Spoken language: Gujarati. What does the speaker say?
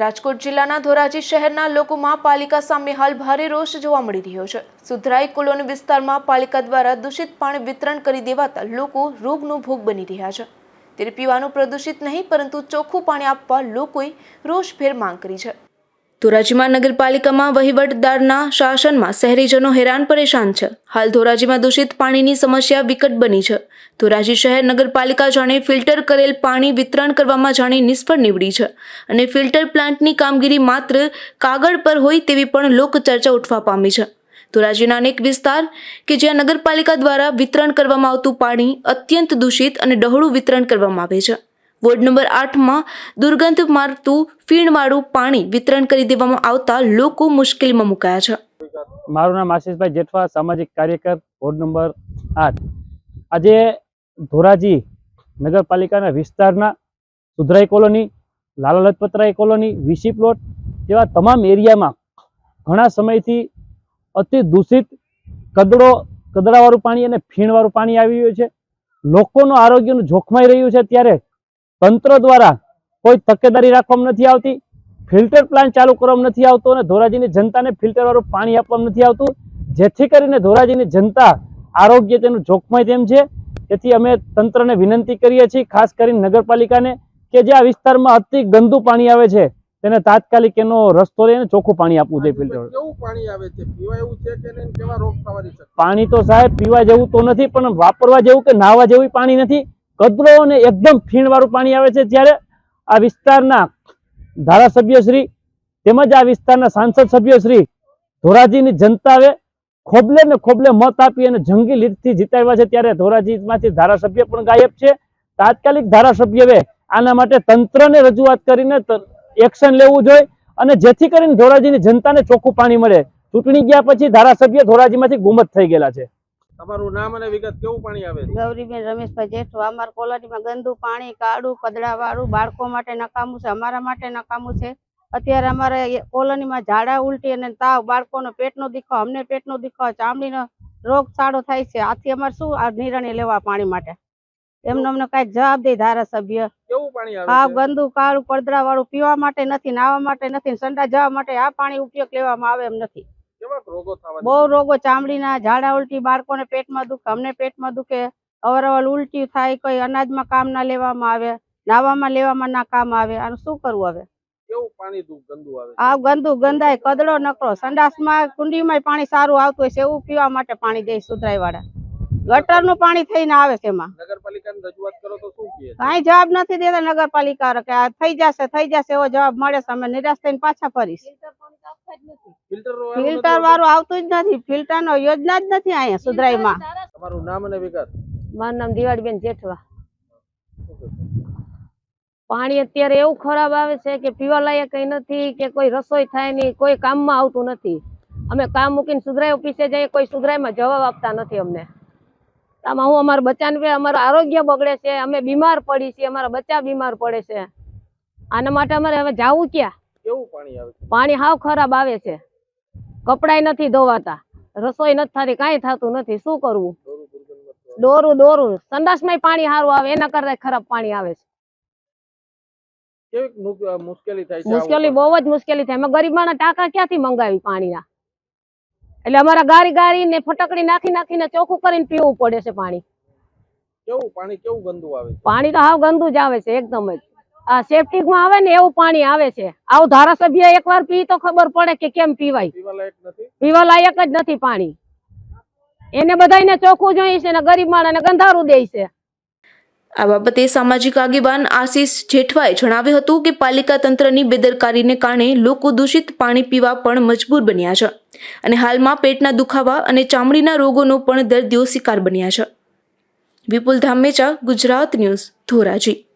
રાજકોટ જિલ્લાના ધોરાજી શહેરના લોકોમાં પાલિકા સામે હાલ ભારે રોષ જોવા મળી રહ્યો છે. સુધરાઈ કોલોની વિસ્તારમાં પાલિકા દ્વારા દૂષિત પાણી વિતરણ કરી દેવાતા લોકો રોગનો ભોગ બની રહ્યા છે. ત્યારે પીવાનું પ્રદૂષિત નહીં, પરંતુ ચોખ્ખું પાણી આપવા લોકોએ રોષભેર માંગ કરી છે. ધોરાજીમાં નગરપાલિકામાં વહીવટદારના શાસનમાં શહેરીજનો હેરાન પરેશાન છે. હાલ ધોરાજીમાં દૂષિત પાણીની સમસ્યા વિકટ બની છે. ધોરાજી શહેર નગરપાલિકા જાણે ફિલ્ટર કરેલ પાણી વિતરણ કરવામાં જાણે નિષ્ફળ નીવડી છે અને ફિલ્ટર પ્લાન્ટની કામગીરી માત્ર કાગળ પર હોય તેવી પણ લોકચર્ચા ઉઠવા પામી છે. ધોરાજીના અનેક વિસ્તાર કે જ્યાં નગરપાલિકા દ્વારા વિતરણ કરવામાં આવતું પાણી અત્યંત દૂષિત અને ડહોળું વિતરણ કરવામાં આવે છે. વોર્ડ નંબર આઠમાં દુર્ગંધ મારતું ફીણવાળું પાણી વિતરણ કરી દેવામાં આવતા લોકો મુશ્કેલીમાં મુકાયા છે. મારું નામ આશીષભાઈ જેઠવા, સામાજિક કાર્યકર, વોર્ડ નંબર આઠ. આજે ધોરાજી નગરપાલિકાના વિસ્તારના સુધરાઈ colony, Lala Lajpatrai colony, VC plot જેવા તમામ એરિયામાં ઘણા સમયથી અતિ દૂષિત કદડો, કદડાવાળું પાણી અને ફીણવાળું પાણી આવી રહ્યું છે. લોકોનું આરોગ્યનું જોખમાઈ રહ્યું છે. ત્યારે તંત્ર દ્વારા કોઈ તકેદારી રાખવામાં નથી આવતી ફિલ્ટર પ્લાન્ટ ચાલુ કરવામાં નથી આવતો અને ધોરાજીની જનતાને ફિલ્ટર વાળું પાણી આપવામાં નથી આવતું. જેથી કરીને ધોરાજીની જનતા આરોગ્ય તેનું જોખમાય તેમ છે. તેથી અમે તંત્રને વિનંતી કરીએ છીએ ખાસ કરીને નગરપાલિકાને કે જે આ વિસ્તારમાં અતિ ગંદુ પાણી આવે છે તેને તાત્કાલિક એનો રસ્તો લઈને ચોખ્ખું પાણી આપવું જોઈએ ફિલ્ટર. કેવું પાણી આવે છે? પીવા એવું છે કે કેવા રોગ થવાની પાણી તો સાહેબ પીવા જેવું તો નથી પણ વાપરવા જેવું કે નાહવા જેવું પાણી નથી. કદરો અને એકદમ ફીણવાળું પાણી આવે છે. ત્યારે આ વિસ્તારના ધારાસભ્યશ્રી તેમજ આ વિસ્તારના સાંસદ સભ્યશ્રી ધોરાજીની જનતાએ ખોબલે ને ખોબલે મત આપી અને જંગી લીટથી જીતાડ્યા છે. ત્યારે ધોરાજીમાંથી ધારાસભ્ય પણ ગાયબ છે. તાત્કાલિક ધારાસભ્યએ આના માટે તંત્રને રજૂઆત કરીને એક્શન લેવું જોઈએ અને જેથી કરીને ધોરાજીની જનતાને ચોખ્ખું પાણી મળે. ચૂંટણી ગયા પછી ધારાસભ્ય ધોરાજીમાંથી ગુમત થઈ ગયેલા છે. તમારું નામ અને વિગત કેવું પાણી આવે છે? ગૌરીબેન રમેશભાઈ જેઠવા અમાર કોલોનીમાં ગંદુ પાણી કાળું કદડા વાળું બાળકો માટે નકામું છે અમારા માટે નકામું છે. અત્યારે અમારે કોલોનીમાં ઝાડા ઉલટી અને તાવ બાળકોનો પેટનો દુખાવો અમને પેટનો દુખાવો ચામડીનો રોગચાળો થાય છે. આથી અમારે શું આ નિર્ણય લેવા પાણી માટે? એમને અમને કઈ જવાબ દે ધારાસભ્ય. કેવું પાણી આવે છે? ગંદુ કાળું પડદરા વાળું પીવા માટે નથી નાહવા માટે નથી સંડા જવા માટે આ પાણી ઉપયોગ લેવામાં આવે એમ નથી. રોગો બહુ રોગો ચામડીના ઝાડા ઉલટી બાળકોને પેટમાં દુખે અમને પેટમાં દુખે અવારનવાર ઉલટી થાય કોઈ અનાજમાં કામ ના લેવામાં આવે નાવામાં લેવામાં ના કામ આવે આનું શું કરવું હવે? કેવું પાણી ગંદુ આવે? આ ગંદુ ગંદાય કદડો નકરો સંડાસમાં કુંડીમાં પાણી સારું આવતું હોય છે એવું પીવા માટે પાણી દે સુધરાય વાળા ગટરનું પાણી થઈને આવે છે એમાં. નગરપાલિકાને રજૂઆત કરો તો શું કહે છે? કાંઈ જવાબ નથી દેતા નગરપાલિકા કે આ થઈ જશે થઈ જશે એવો જવાબ મળે છે અમે નિરાશ થઈને પાછા ફરીશ. ફિલ્ટર વાળું નથી ફિલ્ટર વાળું આવતું જ નથી ફિલ્ટર નો યોજના જ નથી અહીંયા સુધરાઈ માં તમારું નામ અને વિગત. મારું નામ દિવાળીબેન જેઠવા. પાણી અત્યારે એવું ખરાબ આવે છે કે પીવા લાયક કઈ નથી કે કોઈ રસોઈ થાય નહીં કોઈ કામમાં આવતું નથી. અમે કામ મૂકીને સુધરાઈ ઓફિસે જઈએ કોઈ સુધરાઈમાં જવાબ આપતા નથી અમને. આમાં હું અમારા બચ્ચાને અમારું આરોગ્ય બગડે છે અમે બીમાર પડી છીએ અમારા બચ્ચા બીમાર પડે છે. આના માટે અમારે હવે જાવું ક્યાં? કેવું પાણી આવે પાણી હાવ ખરાબ આવે છે. કપડાય નથી ધોવાતા રસોઈ નથી થતી કાંઈ થતું નથી શું કરવું? દોરું દોરું સંડાસમાં પાણી સારું આવે એના કરતા ખરાબ પાણી આવે છે. નુ- મુશ્કેલી થાય મુશ્કેલી બહુ જ મુશ્કેલી થાય. અમે ગરીબ માણસ ટાંકા ક્યાંથી મંગાવી પાણીના? એટલે અમારા ગારી ગારી ને ફટકડી નાખી નાખીને ચોખ્ખું કરીને પીવું પડે છે પાણી. કેવું? પાણી કેવું ગંદુ આવે પાણી તો હાવ ગંદુ જ આવે છે એકદમ જ. આ સેપ્ટિકમાં આવે ને એવું પાણી આવે છે. આવું ધારાસભ્ય એકવાર પી તો ખબર પડે કે કેમ પીવાય. પીવા લાયક પીવા લાયક જ નથી પાણી. એને બધાને ચોખ્ખું જોઈએ છે ને ગરીબ માણસને ગંધારું દે છે. આ બાબતે સામાજિક આગેવાન આશીષ જેઠવાએ જણાવ્યું હતું કે પાલિકા તંત્રની બેદરકારીને કારણે લોકો દૂષિત પાણી પીવા પણ મજબૂર બન્યા છે. અને હાલમાં પેટના દુખાવા અને ચામડીના રોગોનો પણ દર્દીઓ શિકાર બન્યા છે. વિપુલ ધામેચા, ગુજરાત ન્યૂઝ, ધોરાજી.